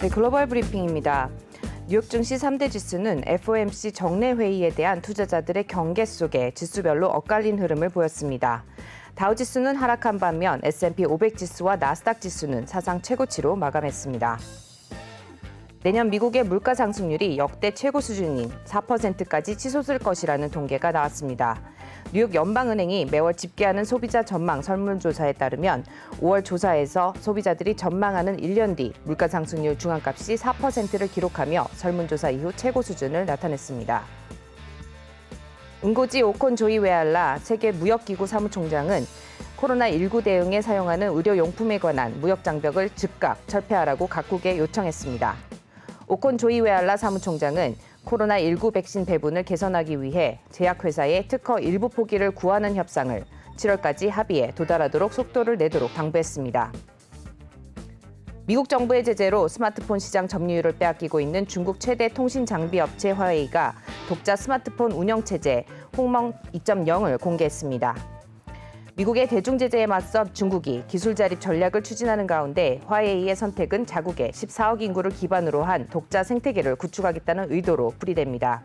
네, 글로벌 브리핑입니다. 뉴욕 증시 3대 지수는 FOMC 정례 회의에 대한 투자자들의 경계 속에 지수별로 엇갈린 흐름을 보였습니다. 다우 지수는 하락한 반면 S&P 500 지수와 나스닥 지수는 사상 최고치로 마감했습니다. 내년 미국의 물가 상승률이 역대 최고 수준인 4%까지 치솟을 것이라는 통계가 나왔습니다. 뉴욕 연방은행이 매월 집계하는 소비자 전망 설문조사에 따르면 5월 조사에서 소비자들이 전망하는 1년 뒤 물가 상승률 중앙값이 4%를 기록하며 설문조사 이후 최고 수준을 나타냈습니다. 응고지 오콘 조이 웨알라 세계 무역기구 사무총장은 코로나19 대응에 사용하는 의료용품에 관한 무역 장벽을 즉각 철폐하라고 각국에 요청했습니다. 오콘 조이 웨알라 사무총장은 코로나19 백신 배분을 개선하기 위해 제약회사의 특허 일부 포기를 구하는 협상을 7월까지 합의에 도달하도록 속도를 내도록 당부했습니다. 미국 정부의 제재로 스마트폰 시장 점유율을 빼앗기고 있는 중국 최대 통신 장비 업체 화웨이가 독자 스마트폰 운영 체제 홍멍 2.0을 공개했습니다. 미국의 대중 제재에 맞서 중국이 기술 자립 전략을 추진하는 가운데 화웨이의 선택은 자국의 14억 인구를 기반으로 한 독자 생태계를 구축하겠다는 의도로 풀이됩니다.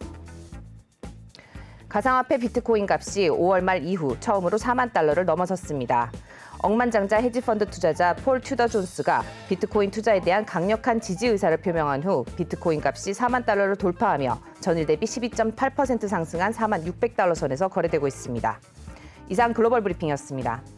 가상화폐 비트코인 값이 5월 말 이후 처음으로 4만 달러를 넘어섰습니다. 억만장자 헤지펀드 투자자 폴 튜더 존스가 비트코인 투자에 대한 강력한 지지 의사를 표명한 후 비트코인 값이 4만 달러를 돌파하며 전일 대비 12.8% 상승한 4만 600달러 선에서 거래되고 있습니다. 이상 글로벌 브리핑이었습니다.